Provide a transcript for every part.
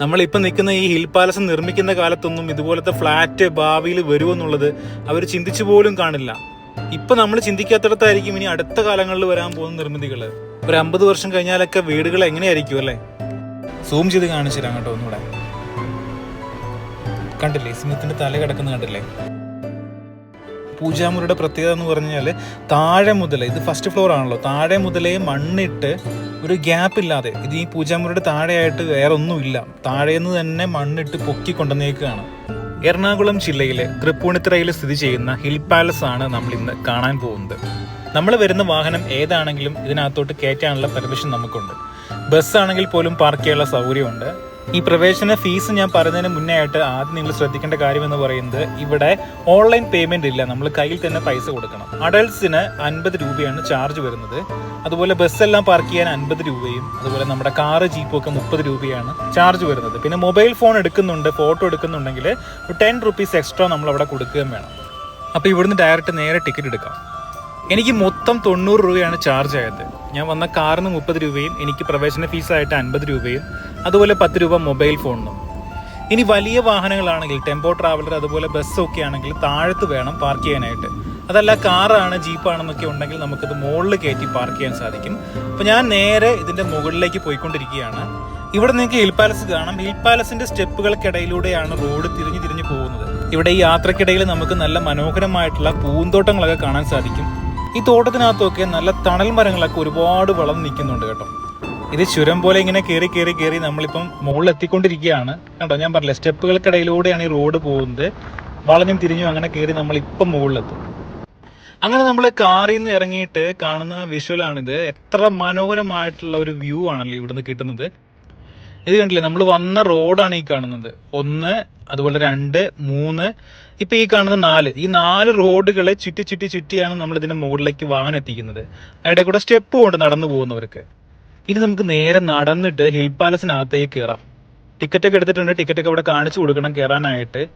നമ്മളിപ്പോൾ നിൽക്കുന്ന ഈ ഹിൽ പാലസ് നിർമ്മിക്കുന്ന കാലത്തൊന്നും ഇതുപോലത്തെ ഫ്ലാറ്റ് ഭാവിയിൽ വരുമെന്നുള്ളത് അവർ ചിന്തിച്ചു പോലും കാണില്ല. ഇപ്പൊ നമ്മൾ ചിന്തിക്കാത്തടത്തായിരിക്കും ഇനി അടുത്ത കാലങ്ങളിൽ വരാൻ പോകുന്ന നിർമ്മിതികൾ ഒരു അമ്പത് വർഷം കഴിഞ്ഞാലൊക്കെ വീടുകൾ എങ്ങനെയായിരിക്കും അല്ലേ? സൂം ചെയ്ത് കാണിച്ചു തരാം കേട്ടോ ഒന്നുകൂടെ. കണ്ടില്ലേ സിംഹത്തിന്റെ തല കിടക്കുന്നത് കണ്ടില്ലേ? പൂജാമുറിയുടെ പ്രത്യേകത എന്ന് പറഞ്ഞു കഴിഞ്ഞാൽ താഴെ മുതൽ ഇത് ഫസ്റ്റ് ഫ്ലോർ ആണല്ലോ താഴെ മുതലേ മണ്ണിട്ട് ഒരു ഗ്യാപ്പ് ഇല്ലാതെ ഇത് ഈ പൂജാമുറിയുടെ താഴെയായിട്ട് വേറെ ഒന്നുമില്ല താഴേന്ന് തന്നെ മണ്ണിട്ട് പൊക്കി കൊണ്ടുവന്നേക്കുകയാണ്. എറണാകുളം ജില്ലയിലെ തൃപ്പൂണിത്തുറയിൽ സ്ഥിതി ചെയ്യുന്ന ഹിൽ പാലസ് ആണ് നമ്മൾ ഇന്ന് കാണാൻ പോകുന്നത്. നമ്മൾ വരുന്ന വാഹനം ഏതാണെങ്കിലും ഇതിനകത്തോട്ട് കയറ്റാനുള്ള പെർമിഷൻ നമുക്കുണ്ട്. ബസ് ആണെങ്കിൽ പോലും പാർക്ക് ചെയ്യാനുള്ള സൗകര്യമുണ്ട്. ഈ പ്രവേശന ഫീസ് ഞാൻ പറയുന്നതിന് മുന്നേ ആയിട്ട് ആദ്യം നിങ്ങൾ ശ്രദ്ധിക്കേണ്ട കാര്യം എന്ന് പറയുന്നത് ഇവിടെ ഓൺലൈൻ പേയ്മെന്റ് ഇല്ല. നമ്മൾ കയ്യിൽ തന്നെ പൈസ കൊടുക്കണം. അഡൽസിന് അൻപത് രൂപയാണ് ചാർജ് വരുന്നത്. അതുപോലെ ബസ്സെല്ലാം പാർക്ക് ചെയ്യാൻ അൻപത് രൂപയും അതുപോലെ നമ്മുടെ കാറ് ജീപ്പും ഒക്കെ മുപ്പത് രൂപയാണ് ചാർജ് വരുന്നത്. പിന്നെ മൊബൈൽ ഫോൺ എടുക്കുന്നുണ്ട് ഫോട്ടോ എടുക്കുന്നുണ്ടെങ്കിൽ ടെൻ റുപ്പീസ് എക്സ്ട്രാ നമ്മൾ അവിടെ കൊടുക്കുകയും വേണം. അപ്പോൾ ഇവിടുന്ന് ഡയറക്റ്റ് നേരെ ടിക്കറ്റ് എടുക്കാം. എനിക്ക് മൊത്തം തൊണ്ണൂറ് രൂപയാണ് ചാർജ് ആയത്. ഞാൻ വന്ന കാറിന് മുപ്പത് രൂപയും എനിക്ക് പ്രവേശന ഫീസായിട്ട് അൻപത് രൂപയും അതുപോലെ പത്ത് രൂപ മൊബൈൽ ഫോണിനും ഇനി വലിയ വാഹനങ്ങളാണെങ്കിൽ ടെമ്പോ ട്രാവലർ അതുപോലെ ബസ്സൊക്കെ ആണെങ്കിൽ താഴത്ത് വേണം പാർക്ക് ചെയ്യാനായിട്ട്. അതല്ല കാറാണ് ജീപ്പാണെന്നൊക്കെ ഉണ്ടെങ്കിൽ നമുക്കത് മുകളിൽ കയറ്റി പാർക്ക് ചെയ്യാൻ സാധിക്കും. അപ്പോൾ ഞാൻ നേരെ ഇതിന്റെ മുകളിലേക്ക് പോയിക്കൊണ്ടിരിക്കുകയാണ്. ഇവിടെ നിങ്ങൾക്ക് ഹിൽ പാലസ് കാണാം. ഹിൽ പാലസിന്റെ സ്റ്റെപ്പുകൾക്കിടയിലൂടെയാണ് റോഡ് തിരിഞ്ഞു തിരിഞ്ഞു പോകുന്നത്. ഇവിടെ ഈ യാത്രക്കിടയിൽ നമുക്ക് നല്ല മനോഹരമായിട്ടുള്ള പൂന്തോട്ടങ്ങളൊക്കെ കാണാൻ സാധിക്കും. ഈ തോട്ടത്തിനകത്തൊക്കെ നല്ല തണൽ മരങ്ങളൊക്കെ ഒരുപാട് വളർന്നു നിൽക്കുന്നുണ്ട് കേട്ടോ. ഇത് ചുരം പോലെ ഇങ്ങനെ കയറി കയറി കയറി നമ്മളിപ്പം മുകളിൽ എത്തിക്കൊണ്ടിരിക്കുകയാണ് കേട്ടോ ഞാൻ പറഞ്ഞില്ല സ്റ്റെപ്പുകൾക്കിടയിലൂടെയാണ് ഈ റോഡ് പോകുന്നത്. വളഞ്ഞും തിരിഞ്ഞും അങ്ങനെ കയറി നമ്മൾ ഇപ്പം മുകളിലെത്തും. അങ്ങനെ നമ്മൾ കാറിൽ നിന്ന് ഇറങ്ങിയിട്ട് കാണുന്ന വിഷ്വലാണിത് എത്ര മനോഹരമായിട്ടുള്ള ഒരു വ്യൂ ആണല്ലോ ഇവിടുന്ന് കിട്ടുന്നത്. ഇത് കണ്ടില്ലേ? നമ്മൾ വന്ന റോഡാണ് ഈ കാണുന്നത്. ഒന്ന് അതുപോലെ രണ്ട് മൂന്ന്. ഇപ്പൊ ഈ കാണുന്ന നാല്. ഈ നാല് റോഡുകളെ ചുറ്റി ചുറ്റി ചുറ്റിയാണ് നമ്മൾ ഇതിന്റെ മുകളിലേക്ക് വാഹനം എത്തിക്കുന്നത്. അവിടെ കൂടെ സ്റ്റെപ്പ് കൊണ്ട് നടന്നു പോകുന്നവർക്ക്. ഇനി നമുക്ക് നേരെ നടന്നിട്ട് ഹിൽ പാലസിനകത്തേക്ക് കയറാം ടിക്കറ്റ് ഒക്കെ എടുത്തിട്ടുണ്ട്. ടിക്കറ്റ് ഒക്കെ അവിടെ കാണിച്ചു കൊടുക്കണം കയറാനായിട്ട്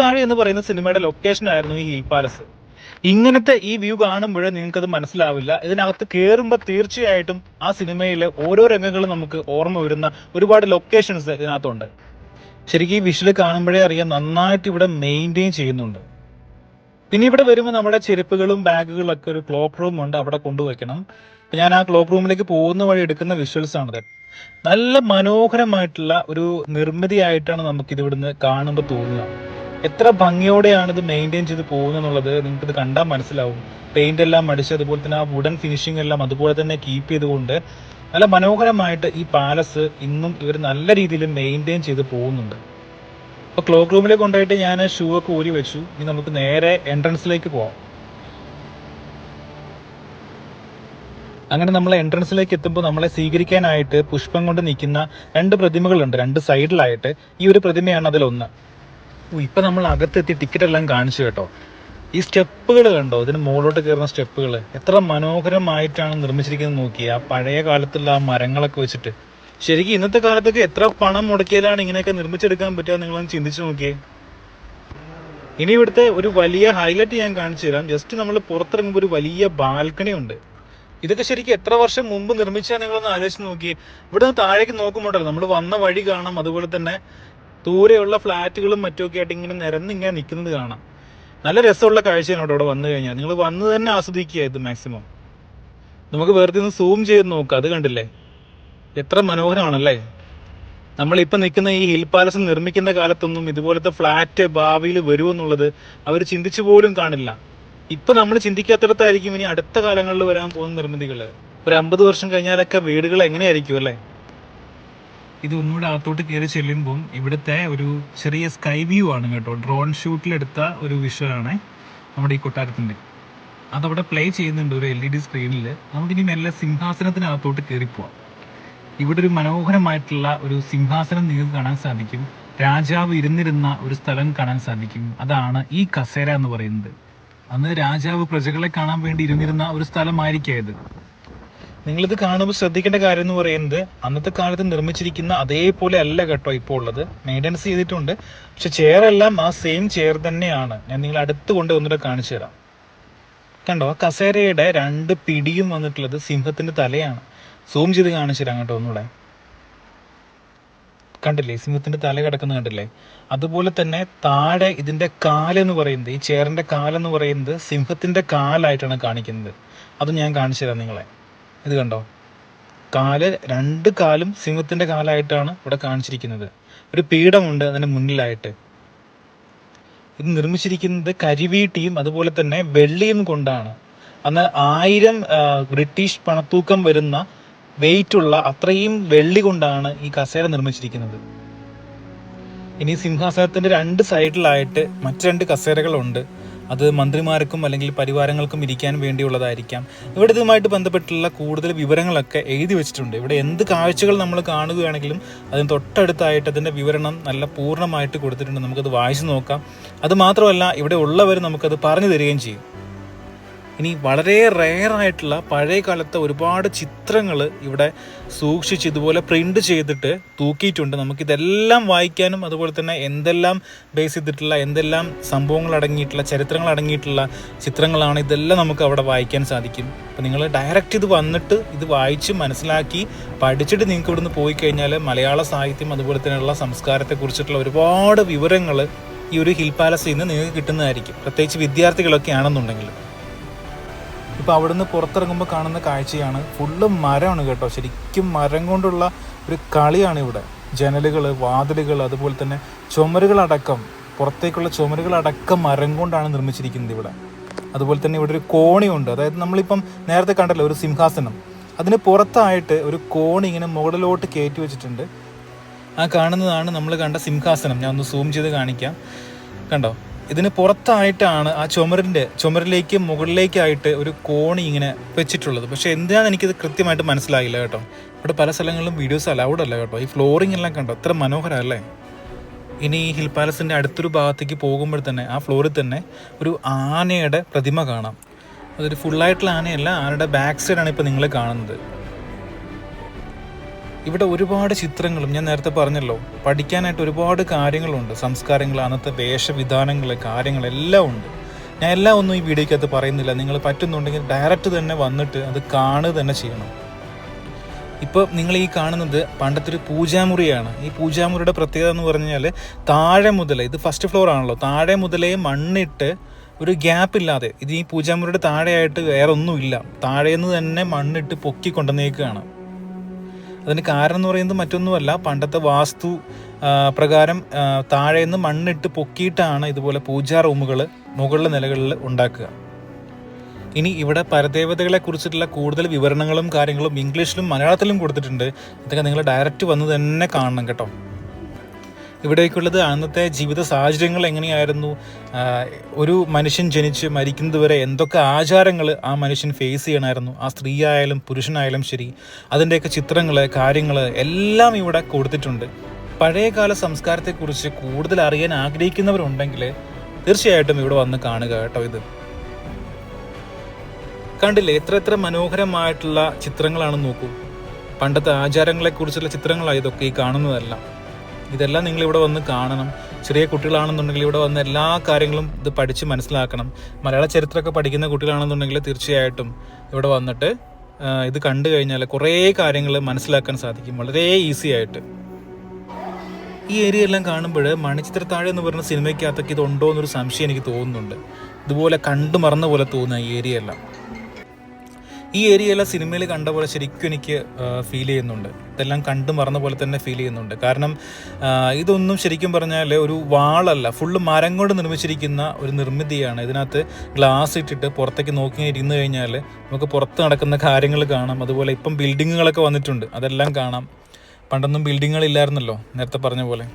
താഴെ എന്ന് പറയുന്ന സിനിമയുടെ ലൊക്കേഷൻ ആയിരുന്നു ഈ ഹിൽ പാലസ്. ഇങ്ങനത്തെ ഈ വ്യൂ കാണുമ്പോഴേ നിങ്ങൾക്ക് അത് മനസ്സിലാവില്ല. ഇതിനകത്ത് കയറുമ്പോൾ തീർച്ചയായിട്ടും ആ സിനിമയിലെ ഓരോ രംഗങ്ങളും നമുക്ക് ഓർമ്മ വരുന്ന ഒരുപാട് ലൊക്കേഷൻസ് ഇതിനകത്തുണ്ട്. ശരിക്കും ഈ വിഷ്വൽ കാണുമ്പോഴേ അറിയാം നന്നായിട്ട് ഇവിടെ മെയിന്റെയിൻ ചെയ്യുന്നുണ്ട്. പിന്നെ ഇവിടെ വരുമ്പോൾ നമ്മുടെ ചെരുപ്പുകളും ബാഗുകളും ഒക്കെ ഒരു ക്ലോക്ക് റൂം ഉണ്ട് അവിടെ കൊണ്ടുവയ്ക്കണം. ഞാൻ ആ ക്ലോക്ക് റൂമിലേക്ക് പോകുന്ന വഴി എടുക്കുന്ന വിഷ്വൽസ് ആണിത്. നല്ല മനോഹരമായിട്ടുള്ള ഒരു നിർമ്മിതിയായിട്ടാണ് നമുക്ക് ഇത് ഇവിടുന്ന് കാണുമ്പോൾ തോന്നുക. എത്ര ഭംഗിയോടെയാണ് ഇത് മെയിന്റെയിൻ ചെയ്ത് പോകുന്നത് എന്നുള്ളത് നിങ്ങൾക്ക് ഇത് കണ്ടാൽ മനസ്സിലാവും. പെയിന്റ് എല്ലാം അടിച്ച് അതുപോലെ തന്നെ ആ വുഡൻ ഫിനിഷിംഗ് എല്ലാം അതുപോലെ തന്നെ കീപ്പ് ചെയ്തുകൊണ്ട് നല്ല മനോഹരമായിട്ട് ഈ പാലസ് ഇന്നും ഇവർ നല്ല രീതിയിൽ മെയിന്റെയിൻ ചെയ്ത് പോകുന്നുണ്ട്. അപ്പോൾ ക്ലോക്ക് റൂമിലേക്ക് കൊണ്ടായിട്ട് ഞാൻ ഷൂ ഒക്കെ ഊരി വെച്ചു. ഇനി നമുക്ക് നേരെ എൻട്രൻസിലേക്ക് പോവാം. അങ്ങനെ നമ്മൾ എൻട്രൻസിലേക്ക് എത്തുമ്പോൾ നമ്മളെ സ്വീകരിക്കാനായിട്ട് പുഷ്പം കൊണ്ട് നിൽക്കുന്ന രണ്ട് പ്രതിമകളുണ്ട്. രണ്ട് സൈഡിലായിട്ട് ഈ ഒരു പ്രതിമയാണ് അതിലൊന്ന്. ഇപ്പൊ നമ്മൾ അകത്തെത്തി ടിക്കറ്റ് എല്ലാം കാണിച്ചു കേട്ടോ. ഈ സ്റ്റെപ്പുകൾ കണ്ടോ? ഇതിന് മുകളിലോട്ട് കയറുന്ന സ്റ്റെപ്പുകൾ. എത്ര മനോഹരമായിട്ടാണ് നിർമ്മിച്ചിരിക്കുന്നത് നോക്കി ആ പഴയ കാലത്തുള്ള ആ മരങ്ങളൊക്കെ വെച്ചിട്ട്. ശരിക്കും ഇന്നത്തെ കാലത്തൊക്കെ എത്ര പണം മുടക്കിയാലാണ് ഇങ്ങനെയൊക്കെ നിർമ്മിച്ചെടുക്കാൻ പറ്റുക നിങ്ങളൊന്ന് ചിന്തിച്ചു നോക്കിയേ. ഇനി ഇവിടുത്തെ ഒരു വലിയ ഹൈലൈറ്റ് ഞാൻ കാണിച്ചു തരാം. ജസ്റ്റ് നമ്മൾ പുറത്തിറങ്ങുമ്പോൾ ഒരു വലിയ ബാൽക്കണി ഉണ്ട്. ഇതൊക്കെ ശരിക്കും എത്ര വർഷം മുമ്പ് നിർമ്മിച്ചാൽ നിങ്ങളൊന്ന് ആലോചിച്ച് നോക്കി ഇവിടെ നിന്ന് താഴേക്ക് നോക്കുമ്പോണ്ടല്ലോ നമ്മൾ വന്ന വഴി കാണാം. അതുപോലെ തന്നെ ദൂരെയുള്ള ഫ്ലാറ്റുകളും മറ്റുമൊക്കെ ആയിട്ട് ഇങ്ങനെ നിരന്നിങ്ങനെ നിൽക്കുന്നത് കാണാം. നല്ല രസമുള്ള കാഴ്ചയാണ് അവിടെ ഇവിടെ വന്നു കഴിഞ്ഞാൽ. നിങ്ങൾ വന്ന് തന്നെ ആസ്വദിക്കുക ഇത് മാക്സിമം നമുക്ക് വെറുതെ ഒന്ന് സൂം ചെയ്ത് നോക്കുക അത് കണ്ടില്ലേ? എത്ര മനോഹരമാണല്ലേ? നമ്മളിപ്പോൾ നിൽക്കുന്ന ഈ ഹിൽ പാലസ് നിർമ്മിക്കുന്ന കാലത്തൊന്നും ഇതുപോലത്തെ ഫ്ലാറ്റ് ഭാവിയിൽ വരുമെന്നുള്ളത് അവർ ചിന്തിച്ചു പോലും കാണില്ല. ഇപ്പം നമ്മൾ ചിന്തിക്കാത്തിടത്തായിരിക്കും ഇനി അടുത്ത കാലങ്ങളിൽ വരാൻ പോകുന്ന നിർമ്മിതികൾ. ഒരു അമ്പത് വർഷം കഴിഞ്ഞാലൊക്കെ വീടുകൾ എങ്ങനെയായിരിക്കും അല്ലേ? ഇത് ഒന്നുകൂടെ അകത്തോട്ട് കയറി ചെല്ലുമ്പം ഇവിടുത്തെ ഒരു ചെറിയ സ്കൈ വ്യൂ ആണ് കേട്ടോ. ഡ്രോൺ ഷൂട്ടിലെടുത്ത ഒരു വിഷ്വലാണ് നമ്മുടെ ഈ കൊട്ടാരത്തിന്റെ അതവിടെ പ്ലേ ചെയ്യുന്നുണ്ട് ഒരു എൽ ഇ ഡി സ്ക്രീനിൽ നമുക്കിനി മെല്ലെ സിംഹാസനത്തിനകത്തോട്ട് കയറി പോവാം. ഇവിടെ ഒരു മനോഹരമായിട്ടുള്ള ഒരു സിംഹാസനം നിങ്ങൾക്ക് കാണാൻ സാധിക്കും. രാജാവ് ഇരുന്നിരുന്ന ഒരു സ്ഥലം കാണാൻ സാധിക്കും. അതാണ് ഈ കസേര എന്ന് പറയുന്നത്. അന്ന് രാജാവ് പ്രജകളെ കാണാൻ വേണ്ടി ഇരുന്നിരുന്ന ഒരു സ്ഥലമായിരിക്കും ഇത് നിങ്ങളിത് കാണുമ്പോൾ ശ്രദ്ധിക്കേണ്ട കാര്യം എന്ന് പറയുന്നത് അന്നത്തെ കാലത്ത് നിർമ്മിച്ചിരിക്കുന്ന അതേപോലെ അല്ല കേട്ടോ ഇപ്പോൾ ഉള്ളത്. മെയിന്റനൻസ് ചെയ്തിട്ടുണ്ട്. പക്ഷെ ചെയർ എല്ലാം ആ സെയിം ചെയർ തന്നെയാണ്. ഞാൻ നിങ്ങൾ അടുത്ത് കൊണ്ട് ഒന്നുകൂടെ കാണിച്ചു തരാം. കണ്ടോ? ആ കസേരയുടെ രണ്ട് പിടിയും വന്നിട്ടുള്ളത് സിംഹത്തിന്റെ തലയാണ്. സൂം ചെയ്ത് കാണിച്ചു തരാം കേട്ടോ ഒന്നുകൂടെ. കണ്ടില്ലേ? സിംഹത്തിന്റെ തല കിടക്കുന്ന കണ്ടില്ലേ? അതുപോലെ തന്നെ താഴെ ഇതിന്റെ കാലെന്ന് പറയുന്നത് ഈ ചെയറിന്റെ കാലെന്ന് പറയുന്നത് സിംഹത്തിന്റെ കാലായിട്ടാണ് കാണിക്കുന്നത്. അത് ഞാൻ കാണിച്ചു തരാം നിങ്ങളെ. ഇത് കണ്ടോ? കാൽ രണ്ട് കാലും സിംഹത്തിന്റെ കാലായിട്ടാണ് ഇവിടെ കാണിച്ചിരിക്കുന്നത്. ഒരു പീഠമുണ്ട് അതിന് മുന്നിലായിട്ട്. ഇത് നിർമ്മിച്ചിരിക്കുന്നത് കരിവീട്ടിയും അതുപോലെ തന്നെ വെള്ളിയും കൊണ്ടാണ്. അന്ന് ആയിരം ബ്രിട്ടീഷ് പണത്തൂക്കം വരുന്ന വെയിറ്റ് ഉള്ള അത്രയും വെള്ളി കൊണ്ടാണ് ഈ കസേര നിർമ്മിച്ചിരിക്കുന്നത്. ഇനി സിംഹാസനത്തിന്റെ രണ്ട് സൈഡിലായിട്ട് മറ്റു രണ്ട് കസേരകളുണ്ട്. അത് മന്ത്രിമാർക്കും അല്ലെങ്കിൽ പരിവാരങ്ങൾക്കും ഇരിക്കാൻ വേണ്ടിയുള്ളതായിരിക്കാം. ഇവിടെ ഇതുമായിട്ട് ബന്ധപ്പെട്ടുള്ള കൂടുതൽ വിവരങ്ങളൊക്കെ എഴുതി വെച്ചിട്ടുണ്ട്. ഇവിടെ എന്ത് കാഴ്ചകൾ നമ്മൾ കാണുകയാണെങ്കിലും അതിന് തൊട്ടടുത്തായിട്ട് അതിന്റെ വിവരണം നല്ല പൂർണമായിട്ട് കൊടുത്തിട്ടുണ്ട്. നമുക്കത് വായിച്ചു നോക്കാം. അത് മാത്രമല്ല ഇവിടെ ഉള്ളവർ നമുക്കത് പറഞ്ഞു തരികയും ചെയ്യും. ഇനി വളരെ റെയർ ആയിട്ടുള്ള പഴയ കാലത്തെ ഒരുപാട് ചിത്രങ്ങൾ ഇവിടെ സൂക്ഷിച്ച് ഇതുപോലെ പ്രിന്റ് ചെയ്തിട്ട് തൂക്കിയിട്ടുണ്ട്. നമുക്കിതെല്ലാം വായിക്കാനും അതുപോലെ തന്നെ എന്തെല്ലാം ബേസ് ചെയ്തിട്ടുള്ള എന്തെല്ലാം സംഭവങ്ങൾ അടങ്ങിയിട്ടുള്ള ചരിത്രങ്ങൾ അടങ്ങിയിട്ടുള്ള ചിത്രങ്ങളാണ് ഇതെല്ലാം നമുക്ക് അവിടെ വായിക്കാൻ സാധിക്കും. അപ്പോൾ നിങ്ങൾ ഡയറക്റ്റ് ഇത് വന്നിട്ട് ഇത് വായിച്ച് മനസ്സിലാക്കി പഠിച്ചിട്ട് നിങ്ങൾക്ക് ഇവിടുന്ന് പോയി കഴിഞ്ഞാൽ മലയാള സാഹിത്യം അതുപോലെ തന്നെയുള്ള സംസ്കാരത്തെക്കുറിച്ചിട്ടുള്ള ഒരുപാട് വിവരങ്ങൾ ഈ ഒരു ഹിൽ പാലസിൽ നിന്ന് നിങ്ങൾക്ക് കിട്ടുന്നതായിരിക്കും. പ്രത്യേകിച്ച് വിദ്യാർത്ഥികളൊക്കെ ആണെന്നുണ്ടെങ്കിൽ. ഇപ്പൊ അവിടുന്ന് പുറത്തിറങ്ങുമ്പോൾ കാണുന്ന കാഴ്ചയാണ്. ഫുള്ള് മരമാണ് കേട്ടോ. ശരിക്കും മരം കൊണ്ടുള്ള ഒരു കളിയാണ് ഇവിടെ. ജനലുകൾ വാതിലുകൾ അതുപോലെ തന്നെ ചുമരുകളടക്കം. പുറത്തേക്കുള്ള ചുമരുകളടക്കം മരം കൊണ്ടാണ് നിർമ്മിച്ചിരിക്കുന്നത് ഇവിടെ. അതുപോലെ തന്നെ ഇവിടെ ഒരു കോണിയുണ്ട്. അതായത് നമ്മളിപ്പം നേരത്തെ കണ്ടല്ലോ ഒരു സിംഹാസനം. അതിന് പുറത്തായിട്ട് ഒരു കോണി ഇങ്ങനെ മുകളിലോട്ട് കയറ്റി വെച്ചിട്ടുണ്ട്. ആ കാണുന്നതാണ് നമ്മൾ കണ്ട സിംഹാസനം. ഞാൻ ഒന്ന് സൂം ചെയ്ത് കാണിക്കാം. കണ്ടോ? ഇതിന് പുറത്തായിട്ടാണ് ആ ചുമരിന്റെ ചുമരിലേക്ക് മുകളിലേക്കായിട്ട് ഒരു കോണി ഇങ്ങനെ വെച്ചിട്ടുള്ളത്. പക്ഷെ എന്തിനാണെന്ന് എനിക്കിത് കൃത്യമായിട്ട് മനസ്സിലായില്ല കേട്ടോ. ഇവിടെ പല സ്ഥലങ്ങളിലും വീഡിയോസ് അലൗഡ് അല്ല കേട്ടോ. ഈ ഫ്ലോറിംഗ് എല്ലാം കണ്ടോ? അത്ര മനോഹരമല്ലേ ഇനി ഈ ഹിൽ പാലസിന്റെ അടുത്തൊരു ഭാഗത്തേക്ക് പോകുമ്പോൾ തന്നെ ആ ഫ്ലോറിൽ തന്നെ ഒരു ആനയുടെ പ്രതിമ കാണാം. അതൊരു ഫുള്ളായിട്ടുള്ള ആനയല്ല ആനയുടെ ബാക്ക് സൈഡാണ് ഇപ്പോൾ നിങ്ങൾ കാണുന്നത്. ഇവിടെ ഒരുപാട് ചിത്രങ്ങളും ഞാൻ നേരത്തെ പറഞ്ഞല്ലോ പഠിക്കാനായിട്ട് ഒരുപാട് കാര്യങ്ങളുണ്ട്. സംസ്കാരങ്ങൾ അന്നത്തെ വേഷവിധാനങ്ങൾ കാര്യങ്ങൾ എല്ലാം ഉണ്ട്. ഞാൻ എല്ലാം ഒന്നും ഈ വീഡിയോയ്ക്കകത്ത് പറയുന്നില്ല. നിങ്ങൾ പറ്റുന്നുണ്ടെങ്കിൽ ഡയറക്റ്റ് തന്നെ വന്നിട്ട് അത് കാണുക തന്നെ ചെയ്യണം. ഇപ്പോൾ നിങ്ങൾ ഈ കാണുന്നത് പണ്ടത്തെ ഒരു പൂജാമുറിയാണ്. ഈ പൂജാമുറിയുടെ പ്രത്യേകത എന്ന് പറഞ്ഞു കഴിഞ്ഞാൽ താഴെ മുതലേ ഇത് ഫസ്റ്റ് ഫ്ലോർ ആണല്ലോ താഴെ മുതലേ മണ്ണിട്ട് ഒരു ഗ്യാപ്പ് ഇല്ലാതെ ഇത് ഈ പൂജാമുറിയുടെ താഴെയായിട്ട് വേറെ ഒന്നുമില്ല താഴേന്ന് തന്നെ മണ്ണിട്ട് പൊക്കി കൊണ്ടുവന്നേക്കുകയാണ്. അതിന് കാരണം എന്ന് പറയുന്നത് മറ്റൊന്നുമല്ല. പണ്ടത്തെ വാസ്തു പ്രകാരം താഴെ നിന്ന് മണ്ണിട്ട് പൊക്കിയിട്ടാണ് ഇതുപോലെ പൂജാ റൂമുകൾ മുകളിലെ നിലകളിൽ ഉണ്ടാക്കുക. ഇനി ഇവിടെ പരദേവതകളെ കുറിച്ചിട്ടുള്ള കൂടുതൽ വിവരണങ്ങളും കാര്യങ്ങളും ഇംഗ്ലീഷിലും മലയാളത്തിലും കൊടുത്തിട്ടുണ്ട്. ഇതൊക്കെ നിങ്ങൾ ഡയറക്റ്റ് വന്ന് തന്നെ കാണണം കേട്ടോ. ഇവിടേക്കുള്ളത് അന്നത്തെ ജീവിത സാഹചര്യങ്ങൾ എങ്ങനെയായിരുന്നു? ഒരു മനുഷ്യൻ ജനിച്ച് മരിക്കുന്നത് വരെ എന്തൊക്കെ ആചാരങ്ങൾ ആ മനുഷ്യൻ ഫേസ് ചെയ്യണമായിരുന്നു ആ സ്ത്രീ ആയാലും പുരുഷനായാലും ശരി അതിന്റെയൊക്കെ ചിത്രങ്ങൾ കാര്യങ്ങൾ എല്ലാം ഇവിടെ കൊടുത്തിട്ടുണ്ട്. പഴയകാല സംസ്കാരത്തെക്കുറിച്ച് കൂടുതൽ അറിയാൻ ആഗ്രഹിക്കുന്നവരുണ്ടെങ്കിൽ തീർച്ചയായിട്ടും ഇവിടെ വന്ന് കാണുക കേട്ടോ ഇത്. കണ്ടില്ലേ എത്ര എത്ര മനോഹരമായിട്ടുള്ള ചിത്രങ്ങളാണ് നോക്കൂ. പണ്ടത്തെ ആചാരങ്ങളെക്കുറിച്ചുള്ള ചിത്രങ്ങളാണ് ഇതൊക്കെ ഈ കാണുന്നതെല്ലാം. ഇതെല്ലാം നിങ്ങൾ ഇവിടെ വന്ന് കാണണം. ചെറിയ കുട്ടികളാണെന്നുണ്ടെങ്കിൽ ഇവിടെ വന്ന് എല്ലാ കാര്യങ്ങളും ഇത് പഠിച്ച് മനസ്സിലാക്കണം. മലയാള ചരിത്രമൊക്കെ പഠിക്കുന്ന കുട്ടികളാണെന്നുണ്ടെങ്കിൽ തീർച്ചയായിട്ടും ഇവിടെ വന്നിട്ട് ഇത് കണ്ടു കഴിഞ്ഞാൽ കുറേ കാര്യങ്ങൾ മനസ്സിലാക്കാൻ സാധിക്കും. വളരെ ഈസി ആയിട്ട്. ഈ ഏരിയ എല്ലാം കാണുമ്പോൾ മണിച്ചിത്രത്താഴ് എന്ന് പറഞ്ഞ സിനിമയ്ക്കകത്തൊക്കെ ഇതുണ്ടോ എന്നൊരു സംശയം എനിക്ക് തോന്നുന്നുണ്ട്. ഇതുപോലെ കണ്ടു മറന്ന പോലെ തോന്നുന്ന ഈ ഏരിയ എല്ലാം ഈ ഏരിയ എല്ലാം സിനിമയിൽ കണ്ട പോലെ ശരിക്കും എനിക്ക് ഫീൽ ചെയ്യുന്നുണ്ട്. ഇതെല്ലാം കണ്ടു മറന്ന പോലെ തന്നെ ഫീൽ ചെയ്യുന്നുണ്ട്. കാരണം ഇതൊന്നും ശരിക്കും പറഞ്ഞാൽ ഒരു വാളല്ല. ഫുള്ള് മരം കൊണ്ട് നിർമ്മിച്ചിരിക്കുന്ന ഒരു നിർമ്മിതിയാണ്. ഇതിനകത്ത് ഗ്ലാസ് ഇട്ടിട്ട് പുറത്തേക്ക് നോക്കി ഇരുന്ന് കഴിഞ്ഞാൽ നമുക്ക് പുറത്ത് നടക്കുന്ന കാര്യങ്ങൾ കാണാം. അതുപോലെ ഇപ്പം ബിൽഡിങ്ങുകളൊക്കെ വന്നിട്ടുണ്ട്. അതെല്ലാം കാണാം. പണ്ടൊന്നും ബിൽഡിങ്ങുകൾ ഇല്ലായിരുന്നല്ലോ നേരത്തെ പറഞ്ഞ പോലെ.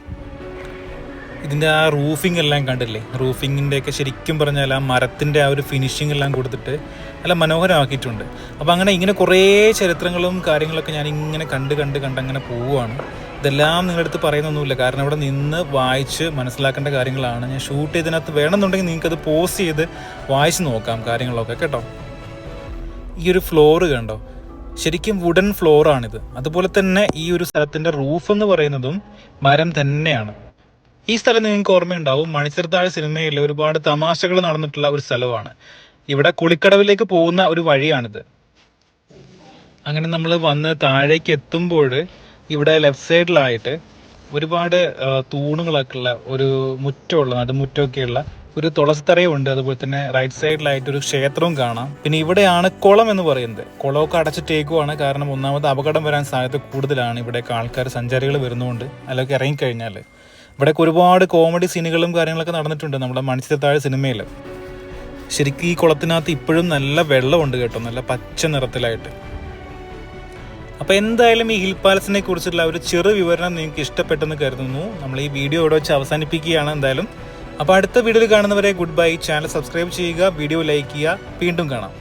ഇതിന്റെ ആ റൂഫിംഗ് എല്ലാം കണ്ടില്ലേ? റൂഫിങ്ങിന്റെ ഒക്കെ ശരിക്കും പറഞ്ഞാൽ ആ മരത്തിന്റെ ആ ഒരു ഫിനിഷിംഗ് എല്ലാം കൊടുത്തിട്ട് നല്ല മനോഹരമാക്കിയിട്ടുണ്ട്. അപ്പോൾ അങ്ങനെ ഇങ്ങനെ കുറേ ചരിത്രങ്ങളും കാര്യങ്ങളൊക്കെ ഞാൻ ഇങ്ങനെ കണ്ട് കണ്ട് കണ്ട് അങ്ങനെ പോവുകയാണ്. ഇതെല്ലാം നിങ്ങളുടെ അടുത്ത് പറയുന്നൊന്നുമില്ല. കാരണം ഇവിടെ നിന്ന് വായിച്ച് മനസ്സിലാക്കേണ്ട കാര്യങ്ങളാണ്. ഞാൻ ഷൂട്ട് ചെയ്തതിനകത്ത് വേണമെന്നുണ്ടെങ്കിൽ നിങ്ങൾക്കത് പോസ് ചെയ്ത് വായിച്ച് നോക്കാം കാര്യങ്ങളൊക്കെ കേട്ടോ? ഈ ഒരു ഫ്ലോറ് കണ്ടോ? ശരിക്കും വുഡൻ ഫ്ലോറാണിത് അതുപോലെ തന്നെ ഈ ഒരു സ്ഥലത്തിന്റെ റൂഫ് എന്ന് പറയുന്നതും മരം തന്നെയാണ്. ഈ സ്ഥലം നിങ്ങൾക്ക് ഓർമ്മയുണ്ടാവും. മണിച്ചിർത്താഴ് സിനിമയിൽ ഒരുപാട് തമാശകൾ നടന്നിട്ടുള്ള ഒരു സ്ഥലമാണ്. ഇവിടെ കുളിക്കടവിലേക്ക് പോകുന്ന ഒരു വഴിയാണിത്. അങ്ങനെ നമ്മൾ വന്ന് താഴേക്ക് എത്തുമ്പോൾ ഇവിടെ ലെഫ്റ്റ് സൈഡിലായിട്ട് ഒരുപാട് തൂണുകളൊക്കെ ഉള്ള ഒരു മുറ്റമുള്ള നടുമുറ്റമൊക്കെയുള്ള ഒരു തുളസിത്തറയും ഉണ്ട് അതുപോലെ തന്നെ റൈറ്റ് സൈഡിലായിട്ട് ഒരു ക്ഷേത്രവും കാണാം. പിന്നെ ഇവിടെയാണ് കുളം എന്ന് പറയുന്നത്. കുളമൊക്കെ അടച്ചിട്ടേക്കുവാണ്. കാരണം ഒന്നാമത് അപകടം വരാൻ സാധ്യത കൂടുതലാണ്. ഇവിടെയൊക്കെ ആൾക്കാർ സഞ്ചാരികൾ വരുന്നതുകൊണ്ട് അതിലൊക്കെ ഇറങ്ങിക്കഴിഞ്ഞാൽ ഇവിടെയൊക്കെ ഒരുപാട് കോമഡി സീനുകളും കാര്യങ്ങളൊക്കെ നടന്നിട്ടുണ്ട് നമ്മുടെ മണിച്ചിത്രത്താഴ് സിനിമയിൽ ശരിക്കും ഈ കുളത്തിനകത്ത് ഇപ്പോഴും നല്ല വെള്ളമുണ്ട് കേട്ടോ നല്ല പച്ച നിറത്തിലായിട്ട്. അപ്പോൾ എന്തായാലും ഈ ഹിൽ പാലസിനെ കുറിച്ചുള്ള ഒരു ചെറു വിവരണം നിങ്ങൾക്ക് ഇഷ്ടപ്പെട്ടെന്ന് കരുതുന്നു. നമ്മൾ ഈ വീഡിയോ ഇവിടെ വെച്ച് അവസാനിപ്പിക്കുകയാണ് എന്തായാലും. അപ്പോൾ അടുത്ത വീഡിയോയിൽ കാണുന്നവരെ ഗുഡ് ബൈ ചാനൽ സബ്സ്ക്രൈബ് ചെയ്യുക വീഡിയോ ലൈക്ക് ചെയ്യുക. വീണ്ടും കാണാം.